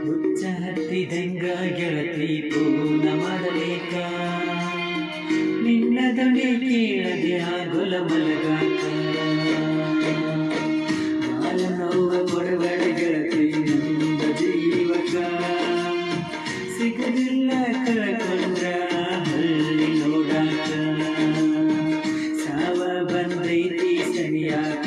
ಹುಚ್ಚ ಹತ್ತಿದಂಗ ಗೆಳತಿ ಪೂನಮರಲೇಕ ನಿನ್ನ ದಣಿ ಕೇಳದೆ ಆಗೊಲ ಮಲಗಾಕ. ಬಾಲ ನೋವ ಕೊಡಬೇಡ ಗೆಳತಿ, ನಿಂದ ಜೀವಕ. ಸಿಗಲಿಲ್ಲ ಕಳಕೊಂಡ ಹಳ್ಳಿ ನೋಡಾಕ. ಸಾವ ಬಂದೈತಿ ಸನಿಯಾಕ.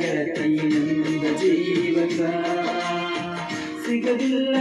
ಗೆಳತಿ ನಂದ ಜೀವಕ ಸಿಗದಿಲ್ಲ